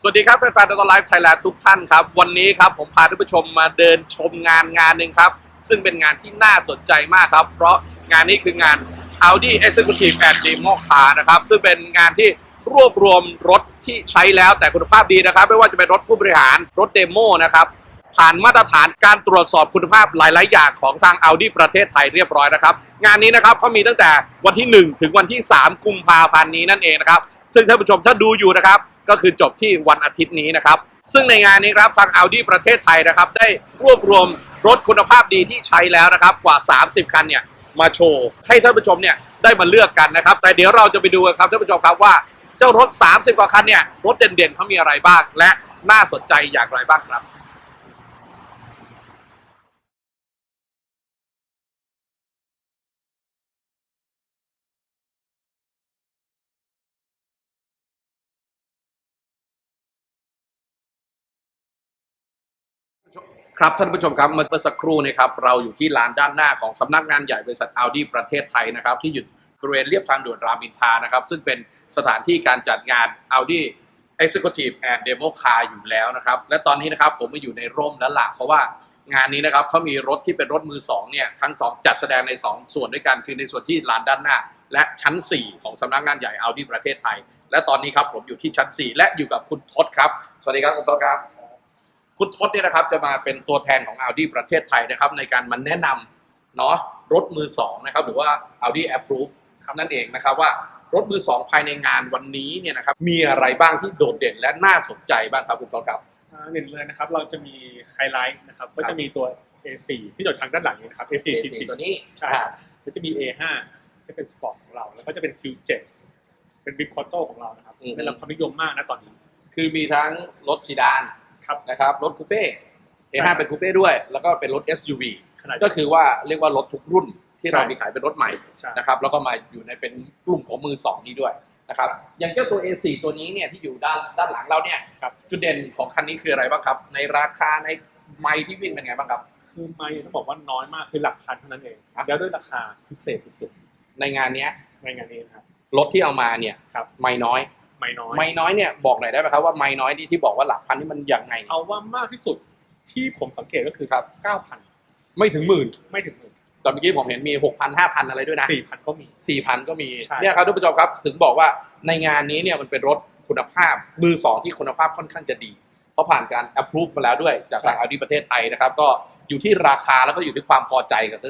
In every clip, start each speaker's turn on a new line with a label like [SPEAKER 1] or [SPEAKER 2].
[SPEAKER 1] สวัสดีครับแฟนๆตลอดไลฟ์ไทยแลนด์ทุกท่านครับ วันนี้ครับผมพาท่านผู้ชมมาเดินชมงานงานหนึ่งครับ ซึ่งเป็นงานที่น่าสนใจมากครับ เพราะงานนี้คืองาน Audi Executive and Demo Car นะครับ ซึ่งเป็นงานที่รวบรวมรถที่ใช้แล้วแต่คุณภาพดีนะครับ ไม่ว่าจะเป็นรถผู้บริหารรถเดโมนะครับผ่านมาตรฐานการตรวจสอบคุณภาพหลาย ๆ อย่างของทาง Audi ประเทศไทยเรียบร้อยนะครับ งานนี้นะครับเขามีตั้งแต่วันที่ 1 ถึงวันที่ 3 กุมภาพันธ์นี้นั่นเองนะครับ ซึ่งท่านผู้ชมถ้าดูอยู่นะครับ ก็คือจบที่วันอาทิตย์นี้นะครับ ซึ่งในงานนี้ครับทาง Audi ประเทศไทยนะครับ ได้รวบรวมรถคุณภาพดีที่ใช้แล้วนะครับกว่า 30 คันเนี่ยมาโชว์ ให้ท่านผู้ชมเนี่ยได้มาเลือกกันนะครับ แต่เดี๋ยวเราจะไปดูกันครับท่านผู้ชมครับว่าเจ้ารถ 30 กว่าคันเนี่ยรถเด่นๆเขามีอะไรบ้าง และน่าสนใจอย่างไรบ้างครับ ครับท่านผู้ชมครับเมื่อสักครู่นะครับเราอยู่ที่ลานด้านหน้าของสำนักงานใหญ่บริษัท Audi ประเทศไทยนะครับ ที่อยู่บริเวณเรียบทางด่วนรามอินทรานะครับ ซึ่งเป็นสถานที่การจัดงาน Audi Executive and Demo Car อยู่แล้วนะครับ และตอนนี้นะครับผมมาอยู่ในร่มแล้วล่ะเพราะว่างานนี้นะครับเขามีรถที่เป็นรถมือสองเนี่ยทั้งสองจัดแสดงในสองส่วนด้วยกันคือในส่วนที่ลานด้านหน้า และชั้น 4 ของสำนักงานใหญ่ Audi ประเทศไทย และตอนนี้ครับผมอยู่ที่ชั้น 4 และอยู่กับคุณทศครับ สวัสดีครับคุณทศครับ คุณทศเนี่ยนะครับจะมาเป็นตัวแทนของ Audi ประเทศไทยนะครับ ในการมาแนะนำเนาะรถมือสองนะครับ หรือว่า Audi Approve ครับนั่นเองนะครับว่ารถมือสองภายในงานวันนี้เนี่ยนะครับมีอะไรบ้างที่โดดเด่นและน่าสนใจบ้างครับคุณทศครับ
[SPEAKER 2] อ่าหนึ่งเลยนะครับ เราจะมีไฮไลท์นะครับ ก็จะมีตัว A4 ที่อยู่ทางด้านหลังนี้นะครับ A4
[SPEAKER 1] A4
[SPEAKER 2] 40
[SPEAKER 1] ตัวนี้
[SPEAKER 2] ใช่ครับแล้วจะมี A5 ที่เป็นสปอร์ตของเรา แล้วก็จะเป็น Q7 เป็นบิ๊กคอโต้ของเรานะครับได้รับความนิยมมากนะตอนนี้
[SPEAKER 1] คือมีทั้งรถซีดาน
[SPEAKER 2] ครับ
[SPEAKER 1] นะครับรถคูเป้
[SPEAKER 2] ใช่
[SPEAKER 1] A5 เป็นคูเป้ด้วย แล้วก็เป็นรถ SUV
[SPEAKER 2] ขนาด
[SPEAKER 1] ก็คือว่าเรียกว่ารถทุกรุ่นที่เรา
[SPEAKER 2] ใช่
[SPEAKER 1] มีขายเป็นรถใหม่
[SPEAKER 2] ใช่
[SPEAKER 1] นะครับแล้วก็มาอยู่ในเป็นกลุ่มของมือสองนี้ด้วยนะครับอย่างเจ้าตัว A4 ตัวนี้เนี่ยที่อยู่ด้านด้านหลังเราเนี่ย
[SPEAKER 2] ครับ
[SPEAKER 1] จุดเด่นของคันนี้คืออะไรบ้างครับ ในราคาในไมล์ที่วิ่งเป็นไงบ้างครับ
[SPEAKER 2] คือไม่ต้องบอกว่าน้อยมากคือหลักพันเท่านั้นเอง
[SPEAKER 1] ครับ
[SPEAKER 2] แล้วด้วยราคาพิเศษสุด
[SPEAKER 1] ในงานเนี้ย
[SPEAKER 2] ๆในงานนี้นะครับ
[SPEAKER 1] รถที่เอามาเนี่ย
[SPEAKER 2] ครับ
[SPEAKER 1] ไม่น้อย
[SPEAKER 2] ไม่น้อย
[SPEAKER 1] ไม่น้อยเนี่ยบอกหน่อยได้ไหมครับว่าไม่น้อยที่ที่บอกว่าหลักพันนี่มันยังไง
[SPEAKER 2] เอาว่ามากที่สุดที่ผมสังเกตก็คือ
[SPEAKER 1] ครับ
[SPEAKER 2] 9,000
[SPEAKER 1] ไม่ถึงหมื่น
[SPEAKER 2] ไม่ถึงหมื่น
[SPEAKER 1] แต่เมื่อกี้ผมเห็นมี6,000 5,000อะไรด้วยนะ
[SPEAKER 2] 4,000ก็มี
[SPEAKER 1] 4,000ก็มี
[SPEAKER 2] ใช่
[SPEAKER 1] เนี่ยครับท่านผู้ชมครับถึงบอกว่าในงานนี้เนี่ยมันเป็นรถคุณภาพมือสองที่คุณภาพค่อนข้างจะดีเพราะผ่านการ approve มาแล้วด้วยจากทาง Audi ประเทศไทยนะครับ ก็อยู่ที่ราคาแล้วก็อยู่ที่ความพอใจกับ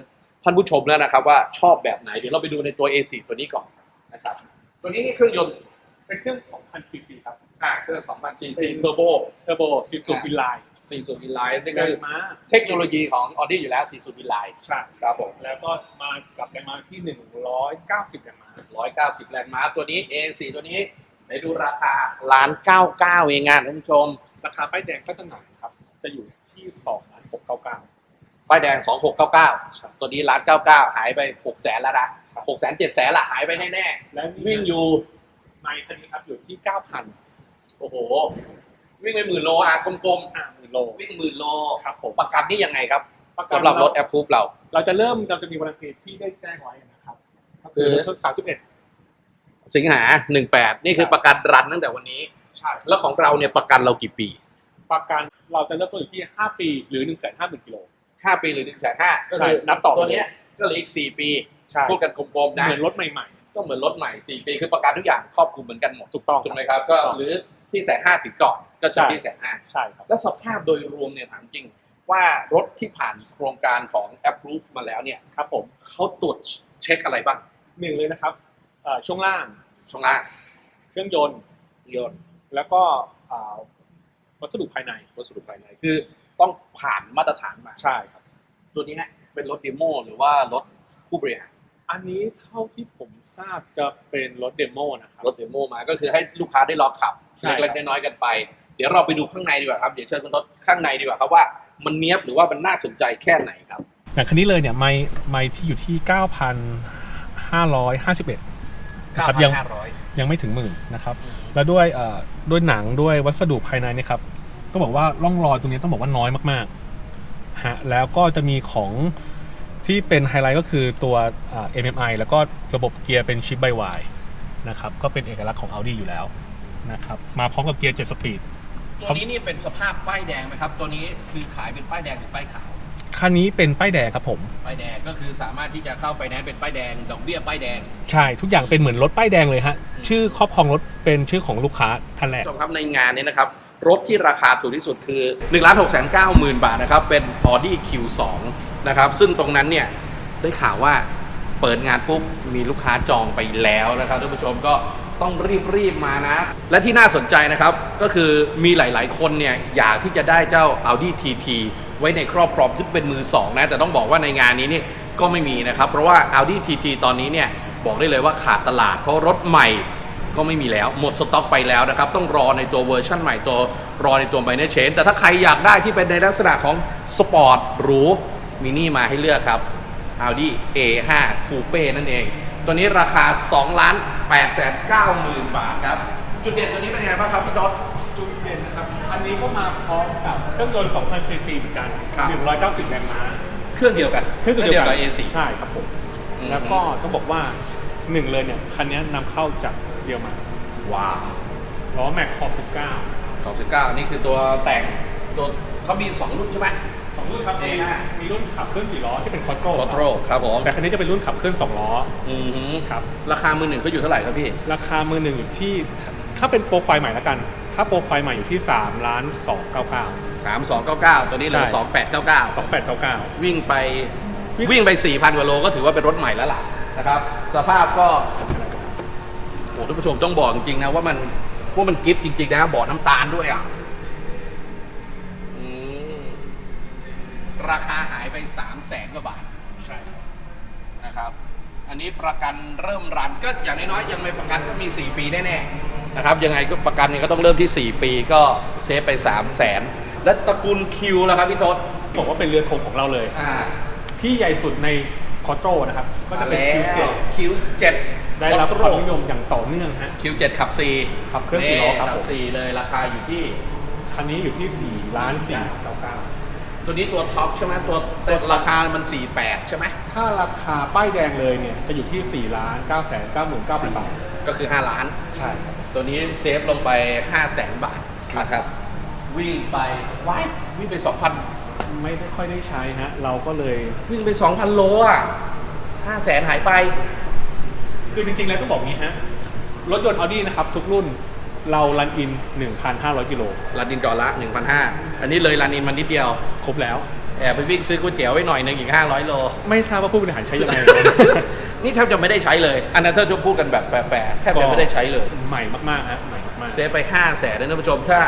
[SPEAKER 1] ท่านผู้ชมแล้วนะครับว่าชอบแบบไหนเดี๋ยวเราไปดูในตัว A4 ตัวนี้ก่อนนะครับตัวนี้เครื่องยนต์
[SPEAKER 2] เป็นเครื่อง 2,000 cc ครับ
[SPEAKER 1] อ่าเครื่อง2,000 cc Turbo
[SPEAKER 2] เทอร์โบซีซูบิลไลน์
[SPEAKER 1] 4สูบอินไลน์นี่
[SPEAKER 2] แร
[SPEAKER 1] คื
[SPEAKER 2] ง
[SPEAKER 1] อ
[SPEAKER 2] ม้า
[SPEAKER 1] เทคโนโลยีของ Audi อยู่แล้ว4สูบอินไลน์
[SPEAKER 2] ใช่
[SPEAKER 1] ครับผม
[SPEAKER 2] แล้วก็มากับแรงม้าที่ 190แรงม้า
[SPEAKER 1] 190 แรงม้าตัวนี้ A4 ตัวนี้ไหนดูราคาล้าน99เองงานท่านผู้ชม
[SPEAKER 2] ราคาป้ายแดงก็จะหนาครับ จะอยู่ที่2ล้าน699
[SPEAKER 1] ป้ายแดง2699ตัวนี้ล้าน99หายไป6แสนแล้วนะ6แสน7แสนละหายไปแน่
[SPEAKER 2] และ
[SPEAKER 1] ๆวิ่งอยู่
[SPEAKER 2] ไมค์คันนี้ครับอยู่ที่9,000
[SPEAKER 1] โอ้โห วิ่งไปหมื่นโลอะกลม
[SPEAKER 2] อ่าหมื่นโล
[SPEAKER 1] ๆวิ่งหมื่นโล
[SPEAKER 2] ครับผม
[SPEAKER 1] ประกันนี่ยังไงครับ
[SPEAKER 2] ประกัน
[SPEAKER 1] สำหรับรถแอปพูฟเรา
[SPEAKER 2] เราจะเริ่มเราจะมีวันอาทิตย์ที่ได้แจ้งไว้นะครับก็
[SPEAKER 1] คื
[SPEAKER 2] คืออรถ31
[SPEAKER 1] สิงหา 18 นี่คือประกันรันตั้งแต่วันนี้
[SPEAKER 2] ใช่
[SPEAKER 1] แล้วของเราเนี่ยประกันเรากี่ปี
[SPEAKER 2] ประกันเราจะเริ่มต้นอยู่ที่5ปีหรือ150,000กิโล
[SPEAKER 1] 5 ปีหรือ1 5 0 0 0ก็
[SPEAKER 2] ใช่
[SPEAKER 1] คือ
[SPEAKER 2] นับต่อ
[SPEAKER 1] ตัวเนี้ยก็เหลืออีก 4 ปี
[SPEAKER 2] ใช่
[SPEAKER 1] พูดกันกลมๆนะ
[SPEAKER 2] เหมือนรถใหม่
[SPEAKER 1] ก็เหมือนรถใหม่ 4 ปีคือประกันทุกอย่างครอบคลุมเหมือนกันหมด
[SPEAKER 2] ๆ ถูกต้อง
[SPEAKER 1] ถูกไหมครับก็หรือที่แสนห้าถึงก่อนก็จะที่แสนห้า
[SPEAKER 2] ใช่ครับ
[SPEAKER 1] แล้วสภาพโดยรวมเนี่ยถามจริง ว่ารถที่ผ่านโครงการของ Approve มาแล้วเนี่ย
[SPEAKER 2] ครับผม
[SPEAKER 1] เขาตรวจเช็คอะไรบ้าง
[SPEAKER 2] หนึ่งเลยนะครับเอ่อช่วงล่าง
[SPEAKER 1] ช่วงล่าง
[SPEAKER 2] เครื่องยนต์
[SPEAKER 1] ยนต์
[SPEAKER 2] แล้วก็อ่าวัสดุภายใน
[SPEAKER 1] วัสดุภายในคือต้องผ่านมาตรฐานมา
[SPEAKER 2] ใช่ครับ
[SPEAKER 1] ตัวนี้ฮะเป็นรถเดโมหรือว่ารถผู้บริหาร
[SPEAKER 2] อันนี้เท่าที่ผมทราบจะเป็นรถเดโมนะครับ
[SPEAKER 1] รถเดโมมาก็คือให้ลูกค้าได้ลองขับ
[SPEAKER 2] ใช่ครับ
[SPEAKER 1] เล็กๆน้อยๆกันไป เดี๋ยวเราไปดูข้างในดีกว่าครับเดี๋ยวเชิญคุณรถข้างในดีกว่าครับว่ามันเนี้ยบหรือว่ามันน่าสนใจแค่ไหนครับ
[SPEAKER 2] อย่างคันนี้เลยเนี่ยไม้ไม้ที่อยู่ที่ 9,551นะครับยัง
[SPEAKER 1] 9,500
[SPEAKER 2] ยังไม่ถึงหมื่นนะครับ แล้วด้วยเอ่อด้วยหนังด้วยวัสดุภายในเนี่ยครับต้องบอกว่าร่องรอยตรงนี้ต้องบอกว่าน้อยมากๆฮะแล้วก็จะมีของ ที่เป็นไฮไลท์ก็คือตัวอ่า MMI แล้วก็ระบบเกียร์เป็นชิปไบวายนะครับก็เป็นเอกลักษณ์ของ Audi อยู่แล้วนะครับมาพร้อมกับเกียร์7สปีด
[SPEAKER 1] ตัวนี้นี่เป็นสภาพป้ายแดงไหมครับ ตัวนี้คือขายเป็นป้ายแดงหรือป้ายขาว
[SPEAKER 2] คันนี้เป็นป้ายแดงครับผม
[SPEAKER 1] ป้ายแดงก็คือสามารถที่จะเข้าไฟแนนซ์เป็นป้ายแดงดอกเบี้ยป้ายแดง
[SPEAKER 2] ใช่ทุกอย่างเป็นเหมือนรถป้ายแดงเลยฮะชื่อครอบครองรถเป็นชื่อของลูกค้าท่านแรก
[SPEAKER 1] ผู้ชมครับในงานนี้นะครับ รถที่ราคาถูกที่สุดคือ1 6 9 0 0 0 0บาทนะครับ เป็น Audi Q2 นะครับ ซึ่งตรงนั้นเนี่ยได้ข่าวว่าเปิดงานปุ๊บมีลูกค้าจองไปแล้วนะครับท่านผู้ชมก็ต้องรีบรีบๆมานะ และที่น่าสนใจนะครับก็คือมีหลายๆคนเนี่ยอยากที่จะได้เจ้า Audi TT ไว้ในครอบครองซึ่งเป็นมือสองนะแต่ต้องบอกว่าในงานนี้นี่ก็ไม่มีนะครับ เพราะว่า Audi TT ตอนนี้เนี่ยบอกได้เลยว่าขาดตลาด เพราะรถใหม่ก็ไม่มีแล้วหมดสต็อกไปแล้วนะครับ ต้องรอในตัวเวอร์ชันใหม่ตัวรอในตัวไบเนเชนแต่ถ้าใครอยากได้ที่เป็นในลักษณะของสปอร์ตหรู มินี่มาให้เลือกครับ Audi A5 Coupe นั่นเอง ตัวนี้ราคา 2 ล้าน8แสน9หมื่นบาทครับ จุดเด่นตัวนี้เป็นยังไงบ้างครับพี่ดอท
[SPEAKER 2] จุดเด่นนะครับคันนี้ก็มาพร้อมกับเครื่องยนต์2,000ซีซีเหมือนกัน
[SPEAKER 1] ครับ
[SPEAKER 2] 190 แรงม้า
[SPEAKER 1] เครื่องเดียวกัน
[SPEAKER 2] เครื่องตัวเดียวกัน
[SPEAKER 1] กับ A4
[SPEAKER 2] ใช่ครับผม
[SPEAKER 1] อืม
[SPEAKER 2] แล้วก็ต้องบอกว่าหนึ่งเลยเนี่ย คันนี้นำเข้าจากเยอรมัน
[SPEAKER 1] ว้าว
[SPEAKER 2] ล้อแม็กขอบ
[SPEAKER 1] 29นี่คือตัวแต่งตัวเขามีสองรุ่นใช่ไหม
[SPEAKER 2] 19 สองรุ่นครับมี
[SPEAKER 1] A5
[SPEAKER 2] มีรุ่นขับเคลื่อน4ล้อที่เป็นคอ t โตร
[SPEAKER 1] คอโตรครับผม
[SPEAKER 2] แต่คันนี้จะเป็นรุ่นขับเคลื่อน2ล้อ
[SPEAKER 1] อือหือ
[SPEAKER 2] ครับ
[SPEAKER 1] ราคามือหนึ่งเขาอยู่เท่าไหร่ครับพี่
[SPEAKER 2] ราคามือหนึ่งอยู่ที่ถ้าเป็นโปรไฟล์ใหม่แล้วกัน ถ้าโปรไฟล์ใหม่อยู่ที่3ล้าน299
[SPEAKER 1] 3299 ตัวนี้เหลือ
[SPEAKER 2] ใช่
[SPEAKER 1] 2899
[SPEAKER 2] 2899
[SPEAKER 1] วิ่งไป
[SPEAKER 2] วิ่ง
[SPEAKER 1] วิ่งไป 4,000กว่าโลก็ถือว่าเป็นรถใหม่แล้วล่ะนะครับ สภาพก็โอ้ท่านผู้ชมต้องบอกจริงๆนะว่ามันว่ามันกิฟต์จริงๆนะเบาะน้ำตาลด้วยอะ ราคาหายไป3 0 0แสนกว่าบาท
[SPEAKER 2] ใช่ครับ
[SPEAKER 1] นะครับ อันนี้ประกันเริ่มรันก็อย่างน้อยๆยังไม่ประกันก็มี 4 ปีแน่ๆนะครับยังไงก็ประกันเนี่ยก็ต้องเริ่มที่ 4 ปีก็เซฟไป3 0 0แสนและตระกูลคิวแล้วครับพี่ทศ
[SPEAKER 2] บอกว่าเป็นเรือธงของเราเลย
[SPEAKER 1] อ่า
[SPEAKER 2] ที่ใหญ่สุดในคอโตรนะครับ ก็จะเป็นคิวเจ็ด
[SPEAKER 1] คิวเจ็ด
[SPEAKER 2] ได้รับความนิยมอย่างต่อเนื่องฮะ
[SPEAKER 1] คิวเจ็ดขับซี
[SPEAKER 2] ขับเครื่องสี่ล้อครับ
[SPEAKER 1] ขั
[SPEAKER 2] ผม
[SPEAKER 1] บซีเลยราคาอยู่ที่
[SPEAKER 2] คันนี้อยู่ที่4ล้าน499
[SPEAKER 1] ตัวนี้ตัวท็อปใช่ไหมตัวตัวราคามัน 48 ใช่ไหม
[SPEAKER 2] ถ้าราคาป้ายแดงเลยเนี่ยจะอยู่ที่4ล้าน9 9 9 9 0 0 0บาท
[SPEAKER 1] ก็คือ 5 ล้าน
[SPEAKER 2] ใช่ครับ
[SPEAKER 1] ตัวนี้เซฟลงไป 5 0 0แสนบาทนะครับ วิ่งไปว้ายวิ่งไป 2,000
[SPEAKER 2] ไม่ได้ค่อยได้ใช้ฮะ เราก็เลย
[SPEAKER 1] วิ่งไป 2,000 โลอะ5 0 0แสนหายไป
[SPEAKER 2] คือจริงๆแล้วต้องบอกงี้ฮะ รถยนต์ Audi นะครับ ทุกรุ่น เรารันอิน 1,500 กิโล
[SPEAKER 1] รันดินก่อนละ1,500 อันนี้เลยรันดินมันนิดเดียว
[SPEAKER 2] ครบแล้ว
[SPEAKER 1] แอบไปวิ่งซื้อก๋วยเตี๋ยวไว้หน่อยหนึงอีก 500 โล
[SPEAKER 2] ไม่ทราบว่าผู้บริหารใช้ยังไง
[SPEAKER 1] นี่แทบจะไม่ได้ใช้เลย อันนั้นถ้าจะพูดกันแบบแฟร์ๆแทบจะไม่ได้ใช้เลย
[SPEAKER 2] ใหม่มากๆฮะใหม่มาก
[SPEAKER 1] เซฟไป 5 0 0แสนนะท่านผู้ชมถ้า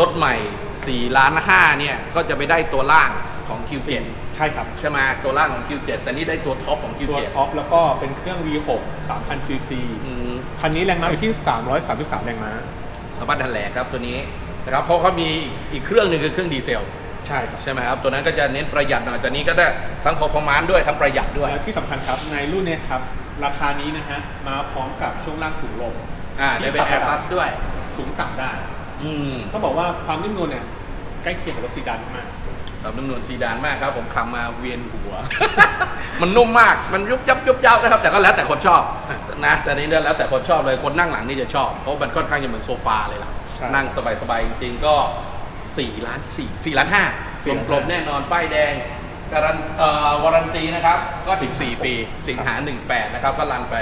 [SPEAKER 1] รถใหม่4ล้าน5เนี่ย ก็จะไปได้ตัวล่าง ของ Q7
[SPEAKER 2] ๆใช่ครับ
[SPEAKER 1] ใช่ไหมตัวล่างของ Q7 แต่นี่ได้ตัวท็อปของ
[SPEAKER 2] ตัว
[SPEAKER 1] Q7
[SPEAKER 2] ท็อปแล้วก็เป็นเครื่อง V6 3,000 cc
[SPEAKER 1] อืม
[SPEAKER 2] คันนี้แรงม้าอยู่ที่ 333 แรงม้า
[SPEAKER 1] สมบัติทันแหลกครับตัวนี้นะครับเพราะเขามีอีกเครื่องหนึ่งคือเครื่องดีเซล
[SPEAKER 2] ใช่ครับ
[SPEAKER 1] ใช่ไหมครับ ตัวนั้นก็จะเน้นประหยัดหน่อยแต่นี้ก็ได้ทั้งคอฟอร์มานด้วยทั้งประหยัดด้วย
[SPEAKER 2] และที่สำคัญครับในรุ่นเนี้ครับ ราคานี้นะฮะ มาพร้อมกับช่วงล่างถุงลม
[SPEAKER 1] อ่าได้เป็น Air s u s ด้วย
[SPEAKER 2] สูงต่ำได้
[SPEAKER 1] อืม
[SPEAKER 2] ต้องบอกว่าความนิ่มนวลเนี่ยใกล้เคียงกับรถซีดานมาก
[SPEAKER 1] แบบนุ่มนวลซีดานมากครับ ผมขับมาเวียนหัว มันนุ่มมากมันยุบยับยุบยับนะครับ แต่ก็แล้วแต่คนชอบนะแต่นี้แล้วแต่คนชอบเลยคนนั่งหลังนี่จะชอบเพราะมันค่อนข้างจะเหมือนโซฟาเลยล่ะ
[SPEAKER 2] ใช่
[SPEAKER 1] นั่งสบายๆจริงๆก็4ล้าน4 4ล้าน5
[SPEAKER 2] 4ล้าน
[SPEAKER 1] กลมๆแน่นอนป้ายแดงการันเอ่อวารันตีนะครับ ก็ถึง 4 ปีสิงหา 18 นะครับก็รันไป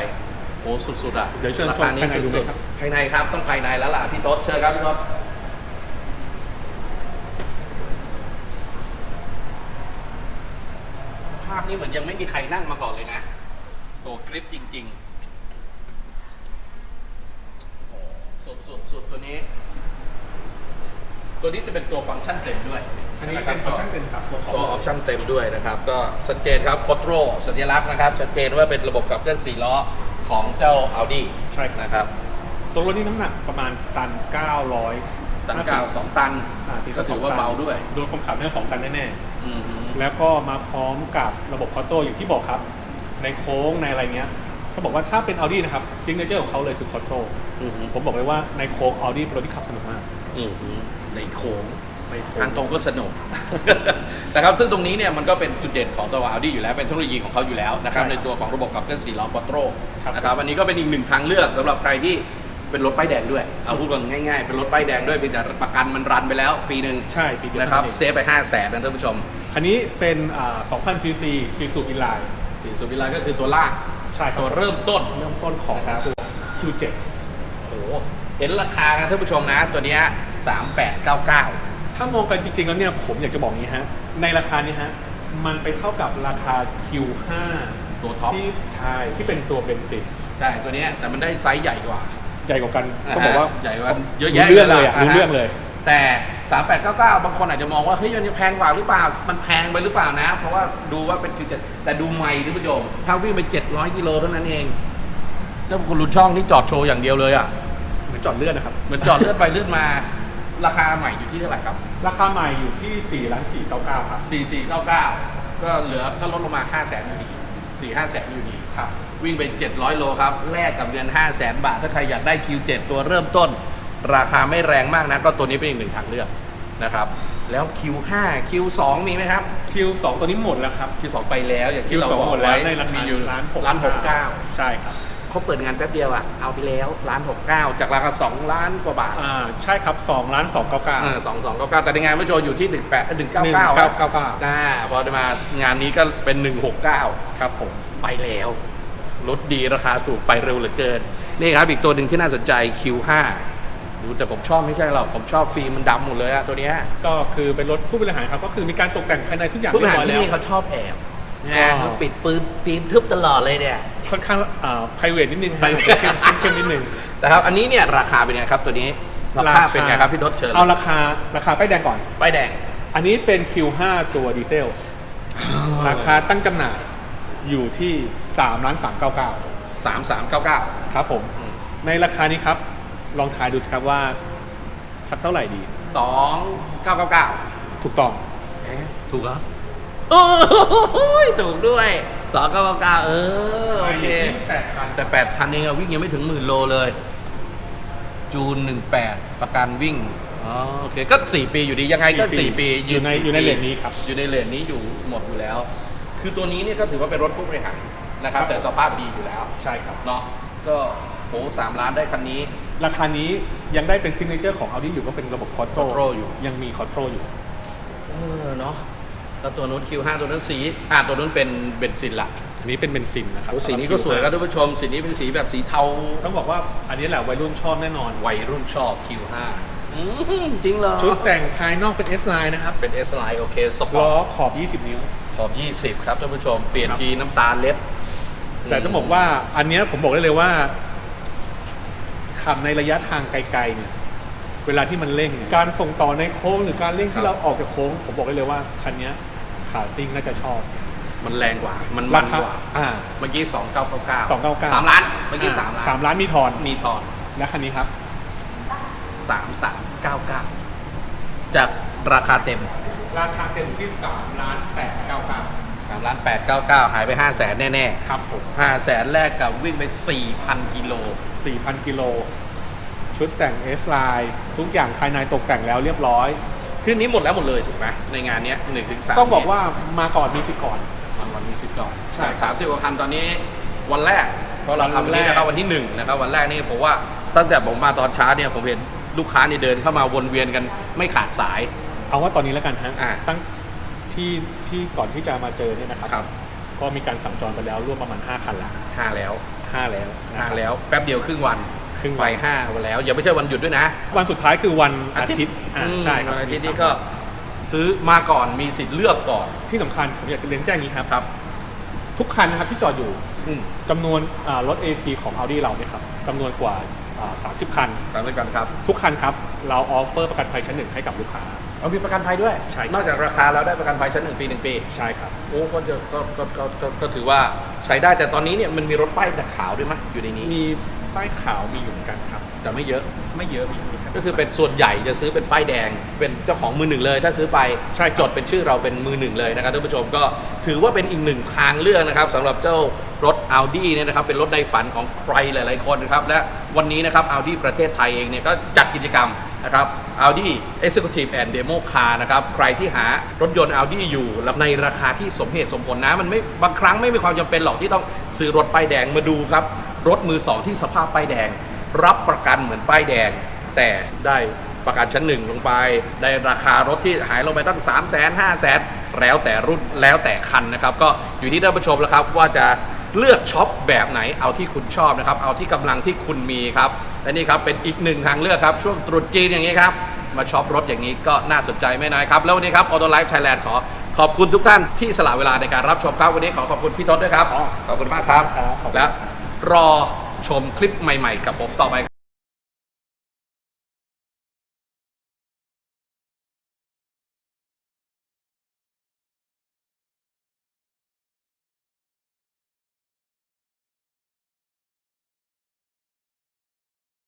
[SPEAKER 1] โอ้สุดๆอะ
[SPEAKER 2] เดี๋ยวเชิญ
[SPEAKER 1] รา
[SPEAKER 2] ชม
[SPEAKER 1] คานี้
[SPEAKER 2] ภายในดูไหม
[SPEAKER 1] สุด
[SPEAKER 2] ครับ
[SPEAKER 1] ๆภายในครับ ต้องภายในแล้วล่ะพี่ทศเชิญครับพี่ทศส ภาพนี้เหมือนยังไม่มีใครนั่งมาก่อนเลยนะโอ้กริปจริงๆโอ้สุดสุดสุดตัวนี้ ตัวนี้จะเป็นตัวฟังก์ชันเต็มด้วย
[SPEAKER 2] อันนี้ะ
[SPEAKER 1] ค
[SPEAKER 2] เป็
[SPEAKER 1] รับ
[SPEAKER 2] นฟังก์ชันเต็มครับตัวท็อป
[SPEAKER 1] ตัวออปชั่นเต็มด้วยนะครับ ก็ชัดเจนครับโคตรสัญลักษณ์นะครับชัดเจนว่าเป็นระบบขับเคลื่อน4ล้อของเจ้า Audi
[SPEAKER 2] ใช่ครับ
[SPEAKER 1] นะครับ
[SPEAKER 2] ตัวรถนี้น้ำหนักประมาณตัน 900
[SPEAKER 1] ตันเก้าสองตัน
[SPEAKER 2] อ่าตี
[SPEAKER 1] ก็ถือว่าเบาด้วย
[SPEAKER 2] โดยคนขับเนี่ยสองตันแน่
[SPEAKER 1] อืมฮึ
[SPEAKER 2] ๆแล้วก็มาพร้อมกับระบบคอโต้อย่างที่บอกครับ ในโค้งในอะไรเงี้ยเขาบอกว่าถ้าเป็น Audi นะครับซิงเกิลเจอร์ของเขาเลยคือคอโต้
[SPEAKER 1] อืมฮึ
[SPEAKER 2] ผมบอกเลยว่าในโค้ง Audi เป็นรถที่ขับสนุกมาก
[SPEAKER 1] อืมฮึในโค้ง
[SPEAKER 2] ในโค้ง
[SPEAKER 1] ทางตรงก็สนุก นะครับ ซึ่งตรงนี้เนี่ยมันก็เป็นจุดเด่นของตัว Audi อยู่แล้ว เป็นเทคโนโลยีของเขาอยู่แล้วนะครับ
[SPEAKER 2] ใช่
[SPEAKER 1] ในตัวของระบบขับเคลื่อน4ล้อ Quattro
[SPEAKER 2] ครับ
[SPEAKER 1] นะครับ อันนี้ก็เป็นอีกหนึ่งทางเลือกสำหรับใครที่ เป็นรถป้ายแดงด้วยเอาพูดกันง่ายๆ เป็นรถป้ายแดงด้วยเพียงแต่ประกันมันรันไปแล้ว ปีหนึ่ง
[SPEAKER 2] ใช่ปีเดียว
[SPEAKER 1] นะครับ
[SPEAKER 2] เท่า
[SPEAKER 1] เซฟไป 5 0 0แสนนะท่านผู้ชม
[SPEAKER 2] คันนี้เป็นอ่า2,000 cc ซีซูอินไลน์
[SPEAKER 1] สีสุวิไลก็คือตัวล่าง
[SPEAKER 2] ใช่ครับ
[SPEAKER 1] ตัวเริ่มต้น
[SPEAKER 2] เริ่มต้นของ
[SPEAKER 1] ครับ
[SPEAKER 2] ตัว Q7
[SPEAKER 1] โอ้โหเห็นราคานะท่านผู้ชมนะตัวเนี้ย3899
[SPEAKER 2] ถ้ามองกันจริงๆแล้วเนี่ยผมอยากจะบอกงี้ฮะ ในราคานี้ฮะ มันไปเท่ากับราคา Q5
[SPEAKER 1] ตัวท็อป
[SPEAKER 2] ที่ใช่ที่เป็นตัวเบนซิน
[SPEAKER 1] ใช่ตัวเนี้ยแต่มันได้ไซส์ใหญ่กว่า
[SPEAKER 2] ใหญ่กว่ากันต้องบอกว่า
[SPEAKER 1] ใหญ่กว่าเยอะแยะ
[SPEAKER 2] รู้เรื่องเลยอะะรู้เรื่องเลย
[SPEAKER 1] แต่3899 บางคนอาจจะมองว่าเฮ้ยมันจะแพงกว่าหรือเปล่า มันแพงไปหรือเปล่านะ เพราะว่าดูว่าเป็นคือจะแต่ดูใหม่ท่านผู้ชมถ้าวิ่งไป 700 กิโลเท่านั้นเองแล้วคุณรู้ช่องที่จอดโชว์อย่างเดียวเลยอะ
[SPEAKER 2] เหมือนจอดเลือดนะครับ
[SPEAKER 1] เหมือนจอดเลื่อนไปเลื่อนมา ราคาใหม่อยู่ที่เท่าไหร่ครับ
[SPEAKER 2] ราคาใหม่อยู่ที่4ล้าน499 ครับ
[SPEAKER 1] 4499 ก็เหลือก็ลดลงมา 5 0 0แสนอยู่ดี4 5แสนอยู่ดี
[SPEAKER 2] ครับ
[SPEAKER 1] วิ่งไป 700 โลครับ แลกกับเงิน 5 0 0แสนบาท ถ้าใครอยากได้ Q7 ตัวเริ่มต้น ราคาไม่แรงมากนะ ก็ตัวนี้เป็นอีกหนึ่งทางเลือกนะครับ แล้ว Q5 Q2 มีไหมครับ
[SPEAKER 2] Q2 ตัวนี้หมดแล้วครับ
[SPEAKER 1] Q2 ไปแล้วอย่างที่เรา
[SPEAKER 2] Q2
[SPEAKER 1] บอก
[SPEAKER 2] หมดแล้ว
[SPEAKER 1] ไว้
[SPEAKER 2] ในราคา
[SPEAKER 1] มีอยู่
[SPEAKER 2] ล้านหก
[SPEAKER 1] ล้านหกเก้า
[SPEAKER 2] ใช่ครับ
[SPEAKER 1] เขาเปิดงานแป๊บเดียวอะเอาไปแล้วล้านหกเก้าจากราคาสองล้านกว่าบาท
[SPEAKER 2] อ่าใช่ครับ2ล้าน299
[SPEAKER 1] เออสองสองเก้าเก้าแต่ในงานไม่โชว์อยู่ที่หนึ่งแปดหนึ่งเก้าเก้า
[SPEAKER 2] 1999
[SPEAKER 1] อ่าพอจะมางานนี้ก็เป็นหนึ่งหกเก้า
[SPEAKER 2] ครับผม
[SPEAKER 1] ไปแล้ว รถดีราคาถูกไปเร็วเหลือเกิน นี่ครับอีกตัวหนึ่งที่น่าสนใจ Q5 ดูแต่ผมชอบไม่ใช่หรอกผมชอบฟิล์มมันดำหมดเลยอะตัวเนี้ย
[SPEAKER 2] ก็คือเป็นรถผู้บริหารครับก็คือมีการตกแต่งภายในทุกอย่าง
[SPEAKER 1] ผู้บ
[SPEAKER 2] เรี
[SPEAKER 1] ริ
[SPEAKER 2] ย
[SPEAKER 1] หาร
[SPEAKER 2] บร้อย
[SPEAKER 1] ที่
[SPEAKER 2] แล้ว
[SPEAKER 1] นี่เขาชอบแอบนะ
[SPEAKER 2] อ๋อ
[SPEAKER 1] เขาปิดปืนฟิล์มทึบตลอดเลยเนี่ย
[SPEAKER 2] ค่อนข้างอ่า private นิดนึงครับ
[SPEAKER 1] private
[SPEAKER 2] เข้มเข้มนิดนึง
[SPEAKER 1] นะครับ อันนี้เนี่ยราคาเป็นไงครับตัวนี้สภาพเป็นไงครับพี่รถเชิญ
[SPEAKER 2] เอาราคาราคาป้ายแดงก่อน
[SPEAKER 1] ป้ายแดง
[SPEAKER 2] อันนี้เป็น Q5 ตัวดีเซล ราคาตั้งจำหน่ายอยู่ที่ 3ล้าน399
[SPEAKER 1] สามสามเก้าเก้า
[SPEAKER 2] ครับผมในราคานี้ครับ ลองทายดูสิครับว่าสักเท่าไหร่ดี
[SPEAKER 1] สองเก้าเก้าเก้า
[SPEAKER 2] ถูกต้อง
[SPEAKER 1] ถูกเหรอโอ้ยถูกด้วยสองเก้าเก้าเก้าเออโอเค
[SPEAKER 2] แปดพัน
[SPEAKER 1] แต่แปดพันเองอะวิ่งยังไม่ถึงหมื่นโลเลย จูนหนึ่งแปดประกันวิ่งอ๋อโอเค ก็สี่ปีอยู่ดี ยังไงก็
[SPEAKER 2] สี่
[SPEAKER 1] สี่
[SPEAKER 2] ปี
[SPEAKER 1] ปี
[SPEAKER 2] อยู่ใน
[SPEAKER 1] สี่
[SPEAKER 2] อยู่ใน
[SPEAKER 1] ปี
[SPEAKER 2] เลนนี้ครับ
[SPEAKER 1] อยู่ในเลนนี้อยู่หมดอยู่แล้ว คือตัวนี้เนี่ยก็ถือว่าเป็นรถผู้บริหาร นะครับ แต่สภาพดีอยู่แล้ว
[SPEAKER 2] ใช่ครับ
[SPEAKER 1] เนาะก็โหสามล้านได้คันนี้
[SPEAKER 2] ราคานี้ยังได้เป็นซิกเนเจอร์ของ Audi อยู่ก็เป็นระบบคอร์โตร
[SPEAKER 1] Quattro อยู่
[SPEAKER 2] ยังมีคอร์โตรอยู่
[SPEAKER 1] เออเนาะแล้วตัวนู้น Q5 ตัวนั้นสีอ่าตัวนู้นเป็นเบนซินละ
[SPEAKER 2] อันนี้เป็นเบนซินนะครับ
[SPEAKER 1] โอ้สีนี้ก็สวยครับท่านผู้ชม สีนี้เป็นสีแบบสีเทา
[SPEAKER 2] ต้องบอกว่าอันนี้แหละวัยรุ่นชอบแน่นอน
[SPEAKER 1] วัยรุ่นชอบ Q5 อืมจริงเหรอ
[SPEAKER 2] ชุดแต่งภายนอกเป็น S line นะครับ
[SPEAKER 1] เป็น S line โอเคสปอ
[SPEAKER 2] ล้อ
[SPEAKER 1] ร์ต
[SPEAKER 2] ขอบ 20 นิ้ว
[SPEAKER 1] ขอบ 20 ครับท่านผู้ชม เปลี่ยน
[SPEAKER 2] ครับ
[SPEAKER 1] ทีน้ำตาลเล็ด
[SPEAKER 2] แต่ต้องบอกว่าอันเนี้ยผมบอกได้เลยว่าขับในระยะทางไกลๆเนี่ย เวลาที่มันเร่งเนี่ยการส่งต่อในโค้งหรือการเร่งที่เราออกจากโค้ง ผมบอกได้เลยว่าคันเนี้ยขาซิ่งน่าจะชอบ
[SPEAKER 1] มันแรงกว่า มัน
[SPEAKER 2] รา
[SPEAKER 1] มัน
[SPEAKER 2] คาก
[SPEAKER 1] ว่า
[SPEAKER 2] อ่า
[SPEAKER 1] เมื่อกี้2999
[SPEAKER 2] 299
[SPEAKER 1] 3ล้าน เมื่อกี้3ล้าน
[SPEAKER 2] สามล้านมีทอน
[SPEAKER 1] มีตอน
[SPEAKER 2] และคันนี้ครับ
[SPEAKER 1] 3399จากราคาเต็ม
[SPEAKER 2] ราคาเต็มที่3ล้าน 899
[SPEAKER 1] 3ล้าน899หายไป5 0 0แสนแน่
[SPEAKER 2] ครับผม
[SPEAKER 1] ๆ5แสนแรกกับวิ่งไป4,000กิโล
[SPEAKER 2] 4,000 กิโล ชุดแต่ง S line ทุกอย่างภายในตกแต่งแล้วเรียบร้อย
[SPEAKER 1] คืนนี้หมดแล้วหมดเลยถูกไหมในงานเนี้ยหนึ่งถึงสาม
[SPEAKER 2] ต้องบอกว่ามาก่อนมีสิทธิ์ก่อน
[SPEAKER 1] วันวันมีสิบก่อน
[SPEAKER 2] ใช่
[SPEAKER 1] สามสิบกว่าคันตอนนี้วันแรก เพราะเราทำวันนี้
[SPEAKER 2] วันแรก
[SPEAKER 1] นะครับวันที่หนึ่งนะครับวันแรกนี่ผมว่าตั้งแต่ผมมาตอนเช้าเนี่ยผมเห็นลูกค้านี่เดินเข้ามาวนเวียนกันไม่ขาดสาย
[SPEAKER 2] เอาว่าตอนนี้แล้วกันฮะ
[SPEAKER 1] อ่า
[SPEAKER 2] ตั้ง ที่ที่ก่อนที่จะมาเจอเนี่ยนะครับ
[SPEAKER 1] ครับ
[SPEAKER 2] ก็มีการสัญจรไปแล้วร่วมประมาณ 5 คันละ
[SPEAKER 1] ห้าแล้ว
[SPEAKER 2] 5แล้วนะ
[SPEAKER 1] ห้า
[SPEAKER 2] ครับ
[SPEAKER 1] แล้วแป๊บเดียวครึ่งวัน
[SPEAKER 2] ครึ่ง
[SPEAKER 1] ไป
[SPEAKER 2] วัน
[SPEAKER 1] ห้าวันแล้วอย่าไม่ใช่วันหยุดด้วยนะ
[SPEAKER 2] วันสุดท้ายคือวันอาทิตย์อ่า
[SPEAKER 1] อืม
[SPEAKER 2] ใช่ครับ
[SPEAKER 1] วันอาทิตย์
[SPEAKER 2] มี
[SPEAKER 1] นี่
[SPEAKER 2] สาม
[SPEAKER 1] ก็
[SPEAKER 2] วัน
[SPEAKER 1] ซื้อมาก่อนมีสิทธิ์เลือกก่อน
[SPEAKER 2] ที่สำคัญผมอยากจะเรียนแจ้งอย่างนี้ครับ
[SPEAKER 1] ครับ
[SPEAKER 2] ทุกคันนะครับที่จอดอยู่
[SPEAKER 1] อืม
[SPEAKER 2] จำนวนอ่ารถ AP ของ Audi เราเนี่ยครับจำนวนกว่าอ่า30 คัน
[SPEAKER 1] สามสิบกันครับ
[SPEAKER 2] ทุกคันครับ เราออฟเฟอร์ประกันภัยชั้นหนึ่งให้กับลูกค้า
[SPEAKER 1] เอามีประกันภัยด้วย
[SPEAKER 2] ใช่ครับ
[SPEAKER 1] นอกจากราคาแล้วได้ประกันภัยชั้นหนึ่งปีหนึ่งปี
[SPEAKER 2] ใช่ครับ
[SPEAKER 1] โอ้ก็จะก็ก็ก็ก็ก็ถือว่าใช้ได้แต่ตอนนี้เนี่ยมันมีรถป้ายแต่ขาวด้วยมั้ยอยู่ในนี้
[SPEAKER 2] มีป้ายขาวมีอยู่เหมือนกันครับ
[SPEAKER 1] แต่ไม่เยอะ
[SPEAKER 2] ไม่เยอะมีอยู่รับ
[SPEAKER 1] ก็คือเป็นส่วนใหญ่จะซื้อเป็นป้ายแดง เป็นเจ้าของมือหนึ่งเลย ถ้าซื้อไป
[SPEAKER 2] ใช่ครับ
[SPEAKER 1] จดเป็นชื่อเราเป็นมือหนึ่งเลยนะครับท่านผู้ชมก็ถือว่าเป็นอีกหนึ่งทางเลือกนะครับสำหรับเจ้ารถ Audi เนี่ยนะครับเป็นรถในฝันของใครหลาย ๆ คนนะครับและวันนี้นะครับ Audi ประเทศไทยเองเนี่ยก็จัดกิจกรรม นะครับ Audi Executive and Demo Car นะครับ ใครที่หารถยนต์ Audi อยู่แล้วในราคาที่สมเหตุสมผลนะ มันไม่บางครั้งไม่มีความจำเป็นหรอกที่ต้องซื้อรถป้ายแดงมาดูครับ รถมือสองที่สภาพป้ายแดง รับประกันเหมือนป้ายแดง แต่ได้ประกันชั้นหนึ่งลงไป ได้ราคารถที่หายลงไปตั้ง 3 0 0 0 0 0 5 0 0 0แล้วแต่รุ่นแล้วแต่คันนะครับ ก็อยู่ที่ท่านผู้ชมแล้วครับว่าจะเลือกช็อปแบบไหนเอาที่คุณชอบนะครับ เอาที่กำลังที่คุณมีครับ และนี่ครับเป็นอีกหนึ่งทางเลือกครับ ช่วงตรุษจีนอย่างนี้ครับ มาช็อปรถอย่างนี้ก็น่าสนใจไม่น้อยครับ แล้ววันนี้ครับ Auto Life Thailand ขอขอบคุณทุกท่านที่สละเวลาในการรับชมครับ วันนี้ขอขอบคุณพี่ทศด้วยครับ ขอบคุณมากครับ
[SPEAKER 2] ครับขอบคุณ
[SPEAKER 1] และรอชมคลิปใหม่ ๆ กับผมต่อไป